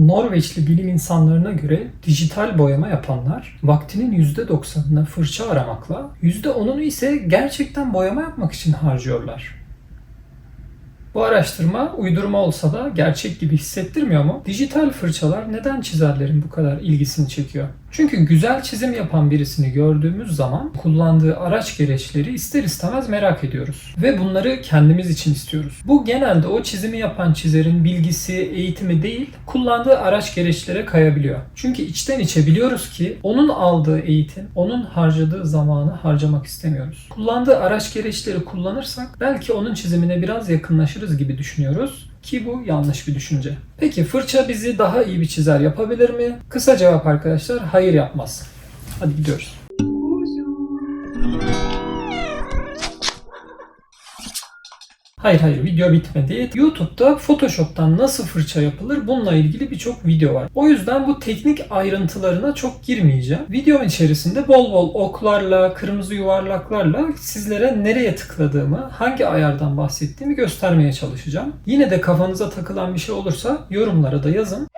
Norveçli bilim insanlarına göre dijital boyama yapanlar vaktinin %90'ını fırça aramakla, %10'unu ise gerçekten boyama yapmak için harcıyorlar. Bu araştırma uydurma olsa da gerçek gibi hissettirmiyor mu? Dijital fırçalar neden çizerlerin bu kadar ilgisini çekiyor? Çünkü güzel çizim yapan birisini gördüğümüz zaman kullandığı araç gereçleri ister istemez merak ediyoruz. Ve bunları kendimiz için istiyoruz. Bu genelde o çizimi yapan çizerin bilgisi, eğitimi değil, kullandığı araç gereçlere kayabiliyor. Çünkü içten içe biliyoruz ki onun aldığı eğitim, onun harcadığı zamanı harcamak istemiyoruz. Kullandığı araç gereçleri kullanırsak belki onun çizimine biraz yakınlaşırız gibi düşünüyoruz. Ki bu yanlış bir düşünce. Peki fırça bizi daha iyi bir çizer yapabilir mi? Kısa cevap arkadaşlar hayır yapmaz. Hadi gidiyoruz. Hayır hayır video bitmedi. YouTube'da Photoshop'tan nasıl fırça yapılır bununla ilgili birçok video var. O yüzden bu teknik ayrıntılarına çok girmeyeceğim. Videom içerisinde bol bol oklarla, kırmızı yuvarlaklarla sizlere nereye tıkladığımı, hangi ayardan bahsettiğimi göstermeye çalışacağım. Yine de kafanıza takılan bir şey olursa yorumlara da yazın.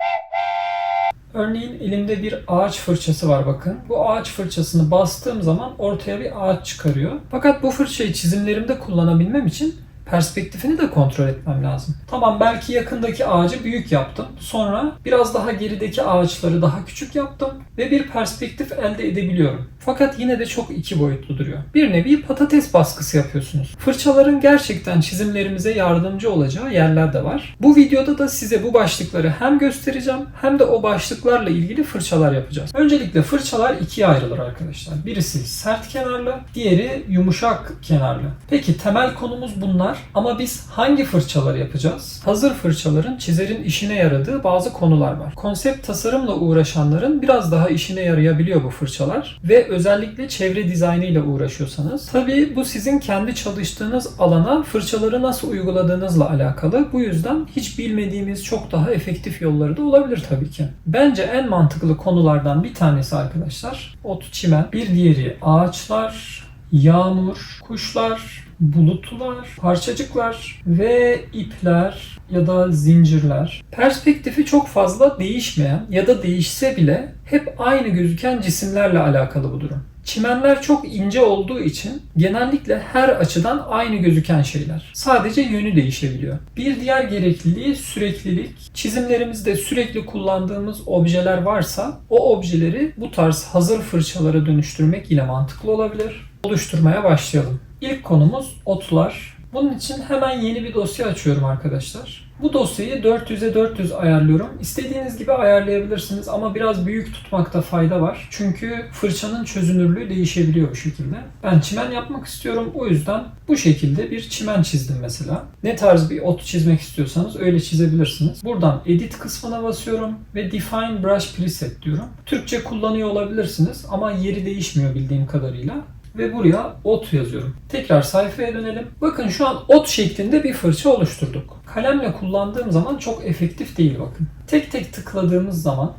Örneğin elimde bir ağaç fırçası var bakın. Bu ağaç fırçasını bastığım zaman ortaya bir ağaç çıkarıyor. Fakat bu fırçayı çizimlerimde kullanabilmem için perspektifini de kontrol etmem lazım. Tamam belki yakındaki ağacı büyük yaptım. Sonra biraz daha gerideki ağaçları daha küçük yaptım ve bir perspektif elde edebiliyorum. Fakat yine de çok iki boyutlu duruyor. Bir nevi patates baskısı yapıyorsunuz. Fırçaların gerçekten çizimlerimize yardımcı olacağı yerler de var. Bu videoda da size bu başlıkları hem göstereceğim hem de o başlıklarla ilgili fırçalar yapacağız. Öncelikle fırçalar ikiye ayrılır arkadaşlar. Birisi sert kenarlı, diğeri yumuşak kenarlı. Peki temel konumuz bunlar ama biz hangi fırçaları yapacağız? Hazır fırçaların çizerin işine yaradığı bazı konular var. Konsept tasarımla uğraşanların biraz daha işine yarayabiliyor bu fırçalar ve özellikle çevre dizaynı ile uğraşıyorsanız tabii bu sizin kendi çalıştığınız alana fırçaları nasıl uyguladığınızla alakalı. Bu yüzden hiç bilmediğimiz çok daha efektif yolları da olabilir tabii ki. Bence en mantıklı konulardan bir tanesi arkadaşlar ot çimen, bir diğeri ağaçlar, yağmur, kuşlar, bulutlar, parçacıklar ve ipler ya da zincirler. Perspektifi çok fazla değişmeyen ya da değişse bile hep aynı gözüken cisimlerle alakalı bu durum. Çimenler çok ince olduğu için genellikle her açıdan aynı gözüken şeyler. Sadece yönü değişebiliyor. Bir diğer gerekliliği süreklilik. Çizimlerimizde sürekli kullandığımız objeler varsa o objeleri bu tarz hazır fırçalara dönüştürmek yine mantıklı olabilir. Oluşturmaya başlayalım. İlk konumuz otlar. Bunun için hemen yeni bir dosya açıyorum arkadaşlar. Bu dosyayı 400'e 400 ayarlıyorum. İstediğiniz gibi ayarlayabilirsiniz ama biraz büyük tutmakta fayda var. Çünkü fırçanın çözünürlüğü değişebiliyor bu şekilde. Ben çimen yapmak istiyorum. O yüzden bu şekilde bir çimen çizdim mesela. Ne tarz bir ot çizmek istiyorsanız öyle çizebilirsiniz. Buradan edit kısmına basıyorum ve define brush preset diyorum. Türkçe kullanıyor olabilirsiniz ama yeri değişmiyor bildiğim kadarıyla ve buraya ot yazıyorum. Tekrar sayfaya dönelim. Bakın şu an ot şeklinde bir fırça oluşturduk. Kalemle kullandığım zaman çok efektif değil bakın. Tek tek tıkladığımız zaman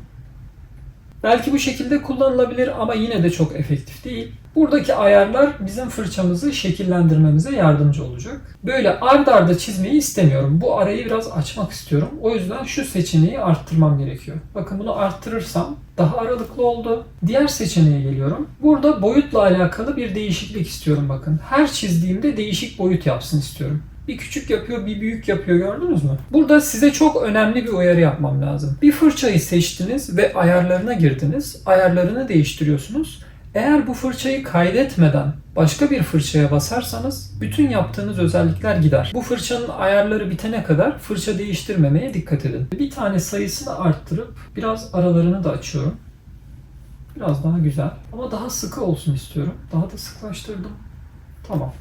belki bu şekilde kullanılabilir ama yine de çok efektif değil. Buradaki ayarlar bizim fırçamızı şekillendirmemize yardımcı olacak. Böyle ard arda çizmeyi istemiyorum. Bu arayı biraz açmak istiyorum. O yüzden şu seçeneği arttırmam gerekiyor. Bakın bunu arttırırsam daha aralıklı oldu. Diğer seçeneğe geliyorum. Burada boyutla alakalı bir değişiklik istiyorum bakın. Her çizdiğimde değişik boyut yapsın istiyorum. Bir küçük yapıyor, bir büyük yapıyor gördünüz mü? Burada size çok önemli bir uyarı yapmam lazım. Bir fırçayı seçtiniz ve ayarlarına girdiniz. Ayarlarını değiştiriyorsunuz. Eğer bu fırçayı kaydetmeden başka bir fırçaya basarsanız bütün yaptığınız özellikler gider. Bu fırçanın ayarları bitene kadar fırça değiştirmemeye dikkat edin. Bir tane sayısını arttırıp biraz aralarını da açıyorum. Biraz daha güzel ama daha sıkı olsun istiyorum. Daha da sıklaştırdım. Tamam.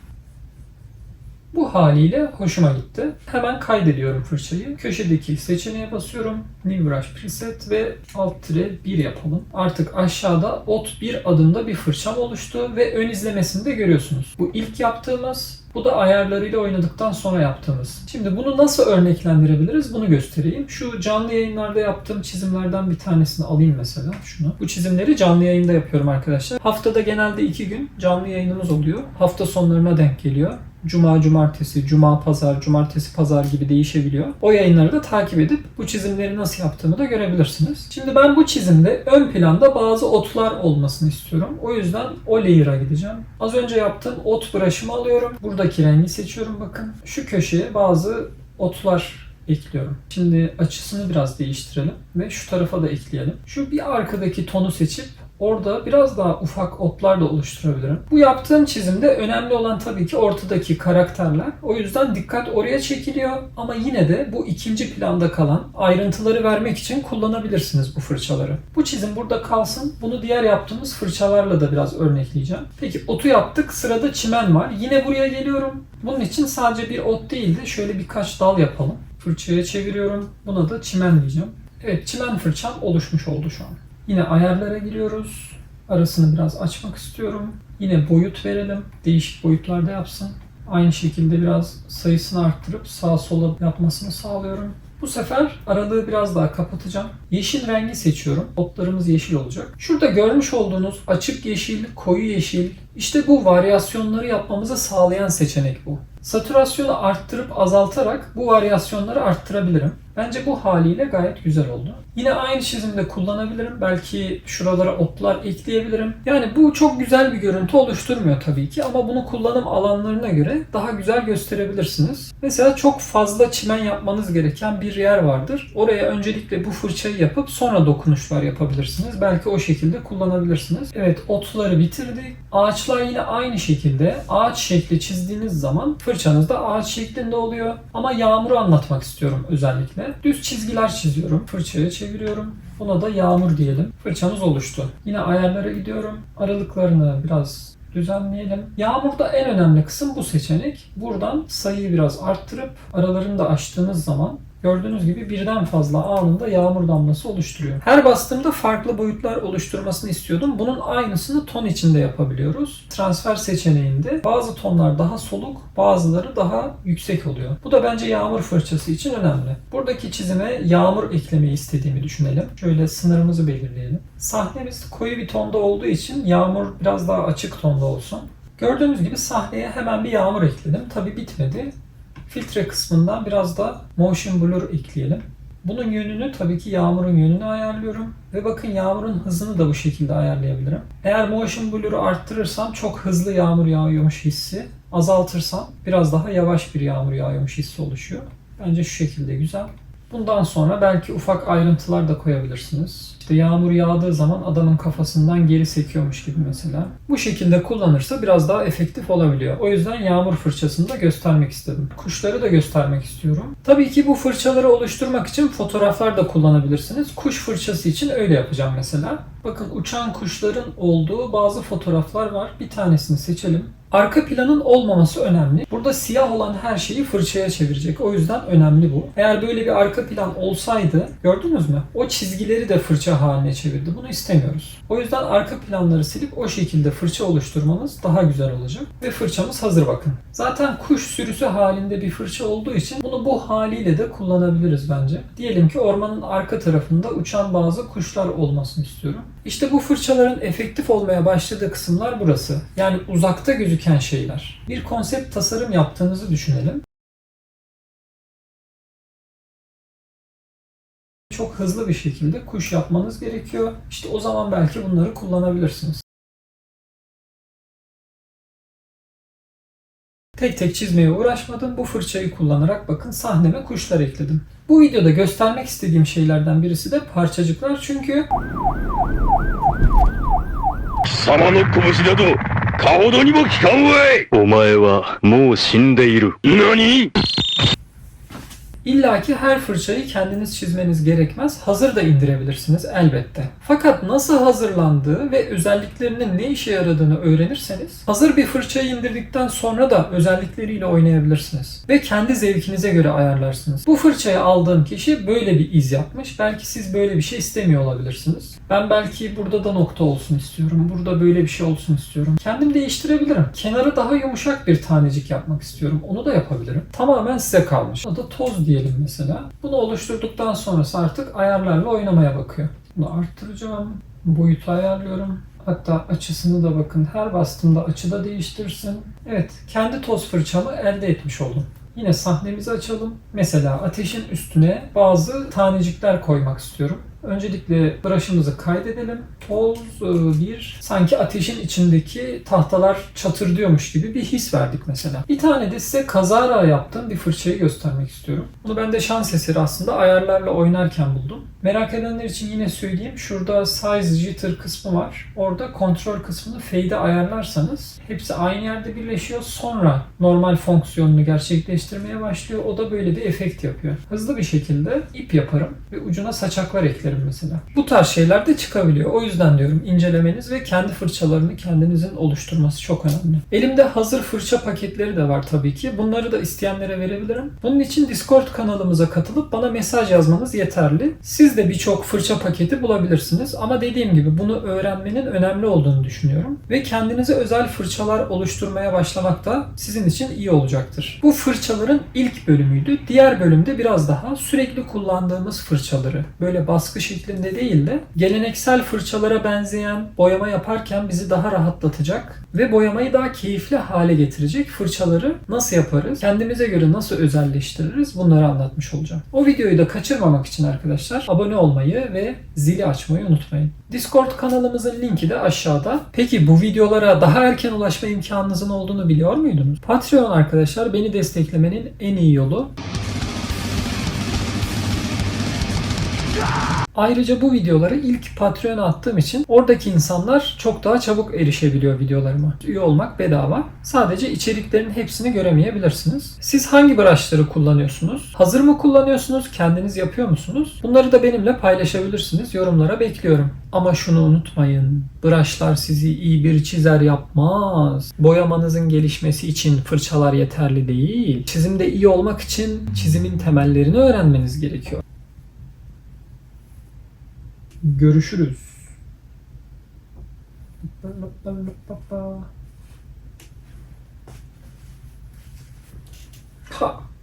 Bu haliyle hoşuma gitti. Hemen kaydediyorum fırçayı. Köşedeki seçeneğe basıyorum. New Brush Preset ve Alt tire 1 yapalım. Artık aşağıda ot bir adımda bir fırçam oluştu ve ön izlemesini de görüyorsunuz. Bu ilk yaptığımız bu da ayarlarıyla oynadıktan sonra yaptığımız. Şimdi bunu nasıl örneklendirebiliriz bunu göstereyim. Şu canlı yayınlarda yaptığım çizimlerden bir tanesini alayım mesela şunu. Bu çizimleri canlı yayında yapıyorum arkadaşlar. Haftada genelde iki gün canlı yayınımız oluyor. Hafta sonlarına denk geliyor. Cuma, cumartesi, cuma, pazar, cumartesi, pazar gibi değişebiliyor. O yayınları da takip edip bu çizimleri nasıl yaptığımı da görebilirsiniz. Şimdi ben bu çizimde ön planda bazı otlar olmasını istiyorum. O yüzden o layer'a gideceğim. Az önce yaptığım ot brush'ımı alıyorum. Buradaki rengi seçiyorum bakın. Şu köşeye bazı otlar ekliyorum. Şimdi açısını biraz değiştirelim ve şu tarafa da ekleyelim. Şu bir arkadaki tonu seçip orada biraz daha ufak otlar da oluşturabilirim. Bu yaptığım çizimde önemli olan tabii ki ortadaki karakterler. O yüzden dikkat oraya çekiliyor ama yine de bu ikinci planda kalan ayrıntıları vermek için kullanabilirsiniz bu fırçaları. Bu çizim burada kalsın. Bunu diğer yaptığımız fırçalarla da biraz örnekleyeceğim. Peki otu yaptık. Sırada çimen var. Yine buraya geliyorum. Bunun için sadece bir ot değil de şöyle birkaç dal yapalım. Fırçaya çeviriyorum. Buna da çimen diyeceğim. Evet çimen fırçam oluşmuş oldu şu an. Yine ayarlara giriyoruz. Arasını biraz açmak istiyorum. Yine boyut verelim. Değişik boyutlarda yapsın. Aynı şekilde biraz sayısını arttırıp sağa sola yapmasını sağlıyorum. Bu sefer aralığı biraz daha kapatacağım. Yeşil rengi seçiyorum. Otlarımız yeşil olacak. Şurada görmüş olduğunuz açık yeşil, koyu yeşil, işte bu varyasyonları yapmamızı sağlayan seçenek bu. Satürasyonu arttırıp azaltarak bu varyasyonları arttırabilirim. Bence bu haliyle gayet güzel oldu. Yine aynı çizimde kullanabilirim. Belki şuralara otlar ekleyebilirim. Yani bu çok güzel bir görüntü oluşturmuyor tabii ki ama bunu kullanım alanlarına göre daha güzel gösterebilirsiniz. Mesela çok fazla çimen yapmanız gereken bir yer vardır. Oraya öncelikle bu fırçayı yapıp sonra dokunuşlar yapabilirsiniz. Belki o şekilde kullanabilirsiniz. Evet otları bitirdik. Ağaçlar yine aynı şekilde ağaç şekli çizdiğiniz zaman fırçanız da ağaç şeklinde oluyor. Ama yağmuru anlatmak istiyorum özellikle. Düz çizgiler çiziyorum. Fırçaya çeviriyorum. Buna da yağmur diyelim. Fırçamız oluştu. Yine ayarlara gidiyorum. Aralıklarını biraz düzenleyelim. Yağmurda en önemli kısım bu seçenek. Buradan sayıyı biraz arttırıp aralarını da açtığınız zaman Gördüğünüz gibi birden fazla anında yağmur damlası oluşturuyor. Her bastığımda farklı boyutlar oluşturmasını istiyordum. Bunun aynısını ton içinde yapabiliyoruz. Transfer seçeneğinde bazı tonlar daha soluk, bazıları daha yüksek oluyor. Bu da bence yağmur fırçası için önemli. Buradaki çizime yağmur eklemeyi istediğimi düşünelim. Şöyle sınırımızı belirleyelim. Sahnemiz koyu bir tonda olduğu için yağmur biraz daha açık tonda olsun. Gördüğünüz gibi sahneye hemen bir yağmur ekledim. Tabi bitmedi. Filtre kısmından biraz da motion blur ekleyelim. Bunun yönünü tabii ki yağmurun yönünü ayarlıyorum. Ve bakın yağmurun hızını da bu şekilde ayarlayabilirim. Eğer motion blur'u arttırırsam çok hızlı yağmur yağıyormuş hissi. Azaltırsam biraz daha yavaş bir yağmur yağıyormuş hissi oluşuyor. Bence şu şekilde güzel. Bundan sonra belki ufak ayrıntılar da koyabilirsiniz. İşte yağmur yağdığı zaman adamın kafasından geri sekiyormuş gibi mesela. Bu şekilde kullanırsa biraz daha efektif olabiliyor. O yüzden yağmur fırçasını da göstermek istedim. Kuşları da göstermek istiyorum. Tabii ki bu fırçaları oluşturmak için fotoğraflar da kullanabilirsiniz. Kuş fırçası için öyle yapacağım mesela. Bakın uçan kuşların olduğu bazı fotoğraflar var. Bir tanesini seçelim. Arka planın olmaması önemli. Burada siyah olan her şeyi fırçaya çevirecek. O yüzden önemli bu. Eğer böyle bir arka plan olsaydı gördünüz mü? O çizgileri de fırça haline çevirdi. Bunu istemiyoruz. O yüzden arka planları silip o şekilde fırça oluşturmanız daha güzel olacak. Ve fırçamız hazır bakın. Zaten kuş sürüsü halinde bir fırça olduğu için bunu bu haliyle de kullanabiliriz bence. Diyelim ki ormanın arka tarafında uçan bazı kuşlar olmasını istiyorum. İşte bu fırçaların efektif olmaya başladığı kısımlar burası. Yani uzakta gözüken gözüken şeyler. Bir konsept tasarım yaptığınızı düşünelim. Çok hızlı bir şekilde kuş yapmanız gerekiyor. İşte o zaman belki bunları kullanabilirsiniz. Tek tek çizmeye uğraşmadım. Bu fırçayı kullanarak bakın sahneme kuşlar ekledim. Bu videoda göstermek istediğim şeylerden birisi de parçacıklar çünkü... Samanı kumuşladı. かほどにも効かんわいお前はもう死んでいる。何？İlla ki her fırçayı kendiniz çizmeniz gerekmez. Hazır da indirebilirsiniz elbette. Fakat nasıl hazırlandığı ve özelliklerinin ne işe yaradığını öğrenirseniz hazır bir fırçayı indirdikten sonra da özellikleriyle oynayabilirsiniz. Ve kendi zevkinize göre ayarlarsınız. Bu fırçayı aldığım kişi böyle bir iz yapmış. Belki siz böyle bir şey istemiyor olabilirsiniz. Ben belki burada da nokta olsun istiyorum. Burada böyle bir şey olsun istiyorum. Kendim değiştirebilirim. Kenarı daha yumuşak bir tanecik yapmak istiyorum. Onu da yapabilirim. Tamamen size kalmış. O da toz diyelim mesela. Bunu oluşturduktan sonrası artık ayarlarla oynamaya bakıyor. Bunu arttıracağım. Boyutu ayarlıyorum. Hatta açısını da bakın her bastığımda açıda değiştirsin. Evet kendi toz fırçamı elde etmiş oldum. Yine sahnemizi açalım. Mesela ateşin üstüne bazı tanecikler koymak istiyorum. Öncelikle brush'ımızı kaydedelim. Toz e, bir sanki ateşin içindeki tahtalar çatırdıyormuş gibi bir his verdik mesela. Bir tane de size kazara yaptığım bir fırçayı göstermek istiyorum. Bunu ben de şans eseri aslında ayarlarla oynarken buldum. Merak edenler için yine söyleyeyim. Şurada size jitter kısmı var. Orada kontrol kısmını fade'e ayarlarsanız hepsi aynı yerde birleşiyor. Sonra normal fonksiyonunu gerçekleştirmeye başlıyor. O da böyle bir efekt yapıyor. Hızlı bir şekilde ip yaparım ve ucuna saçaklar eklerim mesela. Bu tarz şeyler de çıkabiliyor. O yüzden diyorum incelemeniz ve kendi fırçalarını kendinizin oluşturması çok önemli. Elimde hazır fırça paketleri de var tabii ki. Bunları da isteyenlere verebilirim. Bunun için Discord kanalımıza katılıp bana mesaj yazmanız yeterli. Siz de birçok fırça paketi bulabilirsiniz. Ama dediğim gibi bunu öğrenmenin önemli olduğunu düşünüyorum. Ve kendinize özel fırçalar oluşturmaya başlamak da sizin için iyi olacaktır. Bu fırçaların ilk bölümüydü. Diğer bölümde biraz daha sürekli kullandığımız fırçaları böyle baskı şeklinde değil de geleneksel fırçalara benzeyen boyama yaparken bizi daha rahatlatacak ve boyamayı daha keyifli hale getirecek fırçaları nasıl yaparız? Kendimize göre nasıl özelleştiririz? Bunları anlatmış olacağım. O videoyu da kaçırmamak için arkadaşlar abone olmayı ve zili açmayı unutmayın. Discord kanalımızın linki de aşağıda. Peki bu videolara daha erken ulaşma imkanınızın olduğunu biliyor muydunuz? Patreon arkadaşlar beni desteklemenin en iyi yolu. Ayrıca bu videoları ilk Patreon'a attığım için oradaki insanlar çok daha çabuk erişebiliyor videolarıma. Üye olmak bedava. Sadece içeriklerin hepsini göremeyebilirsiniz. Siz hangi brushları kullanıyorsunuz? Hazır mı kullanıyorsunuz? Kendiniz yapıyor musunuz? Bunları da benimle paylaşabilirsiniz. Yorumlara bekliyorum. Ama şunu unutmayın. Brushlar sizi iyi bir çizer yapmaz. Boyamanızın gelişmesi için fırçalar yeterli değil. Çizimde iyi olmak için çizimin temellerini öğrenmeniz gerekiyor. Görüşürüz. Ha.